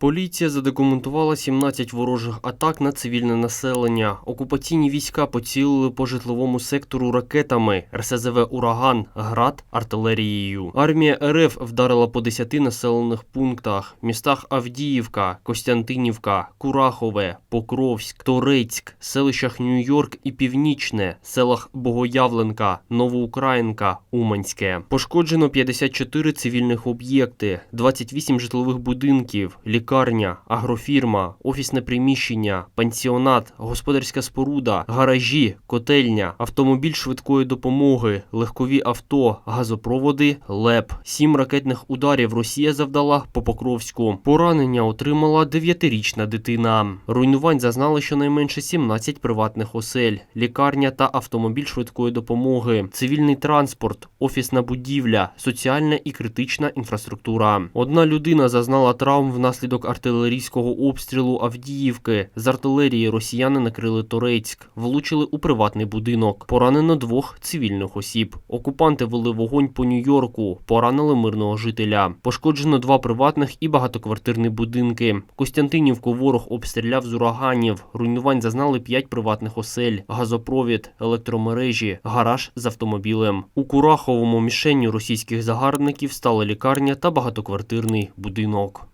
Поліція задокументувала 17 ворожих атак на цивільне населення. Окупаційні війська поцілили по житловому сектору ракетами, РСЗВ «Ураган», «Град», артилерією. Армія РФ вдарила по 10 населених пунктах – містах Авдіївка, Костянтинівка, Курахове, Покровськ, Торецьк, селищах Нью-Йорк і Північне, селах Богоявленка, Новоукраїнка, Уманське. Пошкоджено 54 цивільних об'єкти, 28 житлових будинків, лікарня, агрофірма, офісне приміщення, пансіонат, господарська споруда, гаражі, котельня, автомобіль швидкої допомоги, легкові авто, газопроводи, ЛЕП. Сім ракетних ударів Росія завдала по Покровську. Поранення отримала 9-річна дитина. Руйнувань зазнали щонайменше 17 приватних осель, лікарня та автомобіль швидкої допомоги, цивільний транспорт, офісна будівля, соціальна і критична інфраструктура. Одна людина зазнала травм внаслідок артилерійського обстрілу Авдіївки. З артилерії росіяни накрили Торецьк, влучили у приватний будинок. Поранено двох цивільних осіб. Окупанти вели вогонь по Нью-Йорку, поранили мирного жителя. Пошкоджено два приватних і багатоквартирні будинки. Костянтинівку ворог обстріляв з ураганів. Руйнувань зазнали п'ять приватних осель, газопровід, електромережі, гараж з автомобілем. У Кураховому мішенню російських загарбників стала лікарня та багатоквартирний будинок.